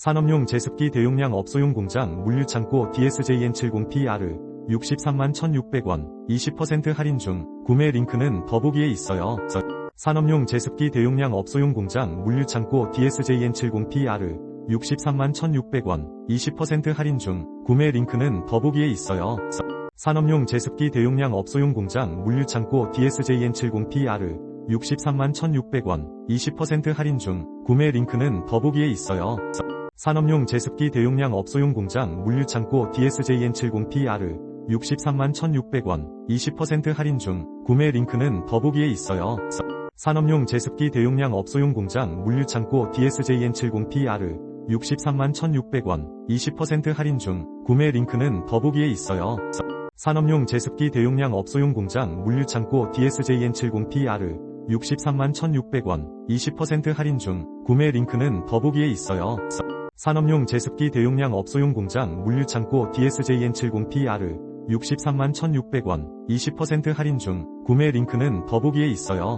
산업용 제습기 대용량 업소용 공장 물류창고 DSJN70PR 63만 1,600원 20% 할인 중 구매 링크는 더보기에 있어요. 산업용 제습기 대용량 업소용 공장 물류창고 DSJN70PR 63만 1,600원 20% 할인 중 구매 링크는 더보기에 있어요. 산업용 제습기 대용량 업소용 공장 물류창고 DSJN70PR 63만 1,600원 20% 할인 중 구매 링크는 더보기에 있어요. 산업용 제습기 대용량 업소용 공장 물류창고 DSJN70PR 63만 1,600원 20% 할인 중 구매 링크는 더보기에 있어요. 산업용 제습기 대용량 업소용 공장 물류창고 DSJN70PR 63만 1,600원 20% 할인 중 구매 링크는 더보기에 있어요. 산업용 제습기 대용량 업소용 공장 물류창고 DSJN70PR 63만 1,600원 20% 할인 중 구매 링크는 더보기에 있어요. 산업용 제습기 대용량 업소용 공장 물류창고 DSJN70PR 63만 1,600원 20% 할인 중 구매 링크는 더보기에 있어요.